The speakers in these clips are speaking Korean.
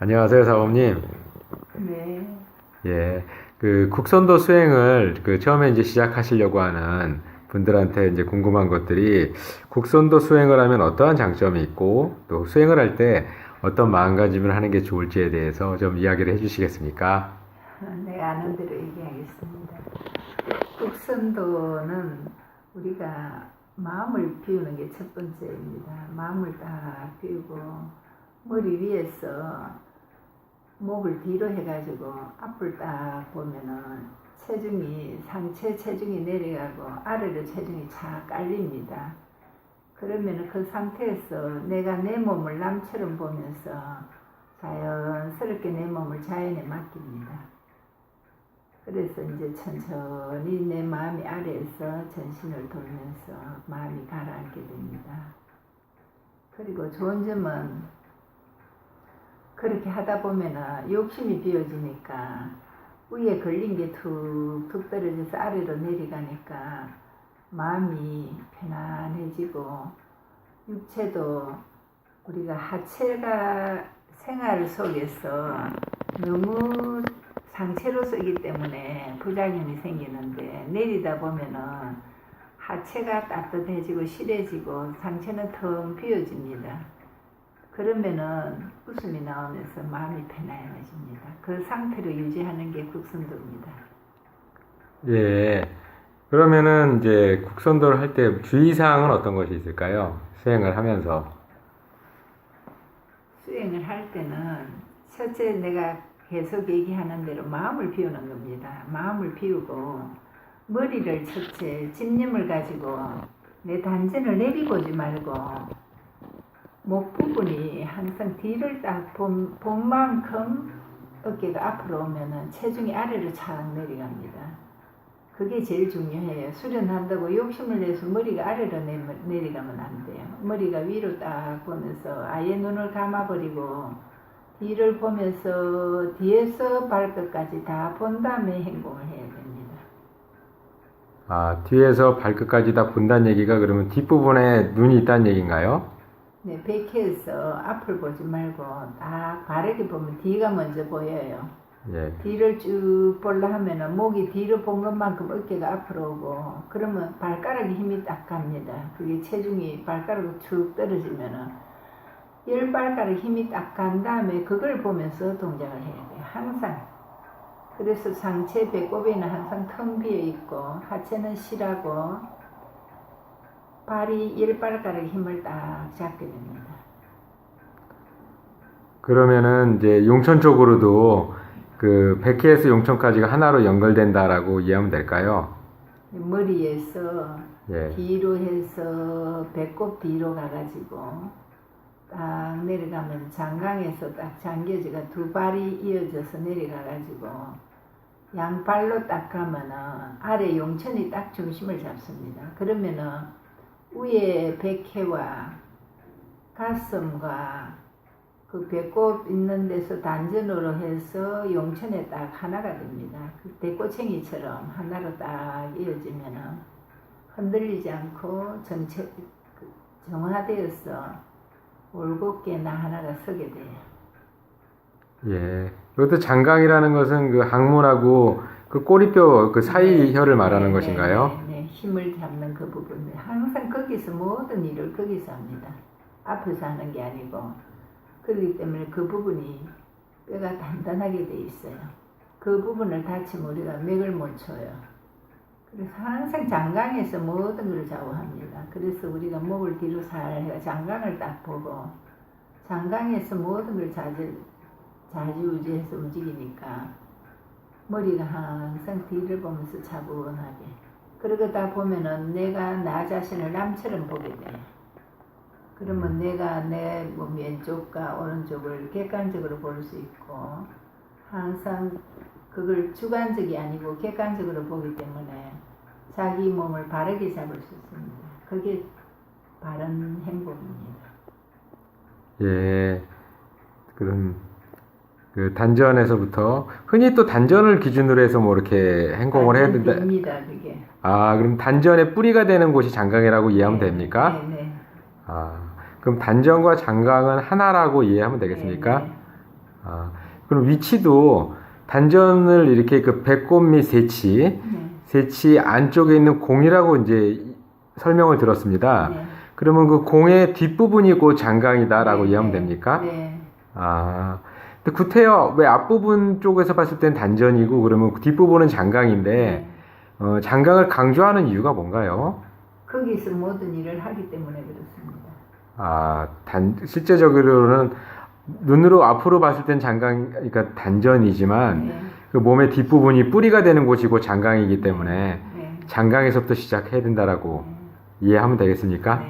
안녕하세요, 사범님. 네. 예, 그 국선도 수행을 그 처음에 이제 시작하시려고 하는 분들한테 이제 궁금한 것들이 국선도 수행을 하면 어떠한 장점이 있고 또 수행을 할 때 어떤 마음가짐을 하는 게 좋을지에 대해서 좀 이야기를 해주시겠습니까? 내가 아는 대로 얘기하겠습니다. 국선도는 우리가 마음을 비우는 게 첫 번째입니다. 마음을 딱 비우고 머리 위에서 목을 뒤로 해가지고 앞을 딱 보면은 체중이 상체 체중이 내려가고 아래로 체중이 착 깔립니다. 그러면은 그 상태에서 내가 내 몸을 남처럼 보면서 자연스럽게 내 몸을 자연에 맡깁니다. 그래서 이제 천천히 내 마음이 아래에서 전신을 돌면서 마음이 가라앉게 됩니다. 그리고 좋은 점은 그렇게 하다 보면은 욕심이 비어지니까 위에 걸린 게 툭툭 떨어져서 아래로 내려가니까 마음이 편안해지고 육체도 우리가 하체가 생활 속에서 너무 상체로서이기 때문에 부작용이 생기는데 내리다 보면은 하체가 따뜻해지고 실해지고 상체는 텅 비어집니다. 그러면은 웃음이 나오면서 마음이 편안해집니다. 그 상태를 유지하는 게 국선도입니다. 예. 그러면은 이제 국선도를 할 때 주의사항은 어떤 것이 있을까요? 수행을 하면서. 수행을 할 때는 첫째 내가 계속 얘기하는 대로 마음을 비우는 겁니다. 마음을 비우고 머리를 첫째 집념을 가지고 내 단전을 내리보지 말고 목 부분이 항상 뒤를 딱 본, 본 만큼 어깨가 앞으로 오면은 체중이 아래로 착 내려갑니다. 그게 제일 중요해요. 수련한다고 욕심을 내서 머리가 아래로 내, 내려가면 안 돼요. 머리가 위로 딱 보면서 아예 눈을 감아버리고 뒤를 보면서 뒤에서 발끝까지 다 본 다음에 행동을 해야 됩니다. 아, 뒤에서 발끝까지 다 본다는 얘기가 그러면 뒷부분에 눈이 있다는 얘기인가요? 네, 백해에서 앞을 보지 말고 딱 바르게 보면 뒤가 먼저 보여요. 예. 뒤를 쭉 볼라 하면은 목이 뒤로 본 것만큼 어깨가 앞으로 오고 그러면 발가락에 힘이 딱 갑니다. 그게 체중이 발가락으로 쭉 떨어지면은 열 발가락 힘이 딱 간 다음에 그걸 보면서 동작을 해야 돼요. 항상. 그래서 상체 배꼽에는 항상 텅 비어 있고 하체는 실하고 발이 열 발가락 힘을 딱 잡게 됩니다. 그러면은 이제 용천 쪽으로도 그 백회에서 용천까지가 하나로 연결된다라고 이해하면 될까요? 머리에서 예. 뒤로 해서 배꼽 뒤로 가가지고 딱 내려가면 장강에서 딱 장겨지가 두 발이 이어져서 내려가가지고 양발로 딱 가면은 아래 용천이 딱 중심을 잡습니다. 그러면은 위에 백회와 가슴과 그 배꼽 있는 데서 단전으로 해서 용천에 딱 하나가 됩니다. 그 대꼬챙이처럼 하나로 딱 이어지면은 흔들리지 않고 전체 그 정화되어서 올곧게 나 하나가 서게 돼요. 예. 이것도 장강이라는 것은 그 항문하고 그 꼬리뼈 그 사이 혀를 말하는 네, 것인가요? 네, 네, 힘을 잡는 그 부분. 항상 거기서 모든 일을 거기서 합니다. 앞에서 하는 게 아니고. 그렇기 때문에 그 부분이 뼈가 단단하게 돼 있어요. 그 부분을 다치면 우리가 맥을 못 쳐요. 그래서 항상 장강에서 모든 걸 좌우합니다. 그래서 우리가 목을 뒤로 살 해가 장강을 딱 보고 장강에서 모든 걸 자주, 자주우지해서 움직이니까 머리가 항상 뒤를 보면서 차분하게 그러다 보면은 내가 나 자신을 남처럼 보게 돼요. 그러면 내가 내 몸 왼쪽과 오른쪽을 객관적으로 볼 수 있고 항상 그걸 주관적이 아니고 객관적으로 보기 때문에 자기 몸을 바르게 잡을 수 있습니다. 그게 바른 행복입니다. 예. 그럼 그 단전에서부터 흔히 또 단전을 기준으로 해서 뭐 이렇게 행동을 해야 된다. 됩니다, 그게. 아, 그럼 단전의 뿌리가 되는 곳이 장강이라고 이해하면 네, 됩니까? 네, 네. 아, 그럼 단전과 장강은 하나라고 이해하면 되겠습니까? 네, 네. 아, 그럼 위치도 단전을 이렇게 그 배꼽 및 세치, 네. 세치 안쪽에 있는 공이라고 이제 설명을 들었습니다. 네. 그러면 그 공의 뒷부분이 그 장강이다라고 네, 이해하면 네. 됩니까? 네. 아, 근데 구태여 왜 앞부분 쪽에서 봤을 땐 단전이고 그러면 뒷부분은 장강인데 네. 어, 장강을 강조하는 이유가 뭔가요? 거기서 모든 일을 하기 때문에 그렇습니다. 아, 단, 실제적으로는 눈으로 앞으로 봤을 땐 장강, 그러니까 단전이지만 네. 그 몸의 뒷부분이 뿌리가 되는 곳이고 장강이기 때문에 네. 장강에서부터 시작해야 된다라고 이해하면 되겠습니까?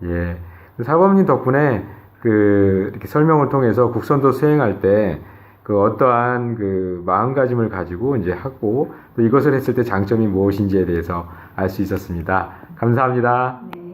네. 예. 그 사범님 덕분에 그 이렇게 설명을 통해서 국선도 수행할 때 그 어떠한 그 마음가짐을 가지고 이제 하고 또 이것을 했을 때 장점이 무엇인지에 대해서 알 수 있었습니다. 감사합니다. 네.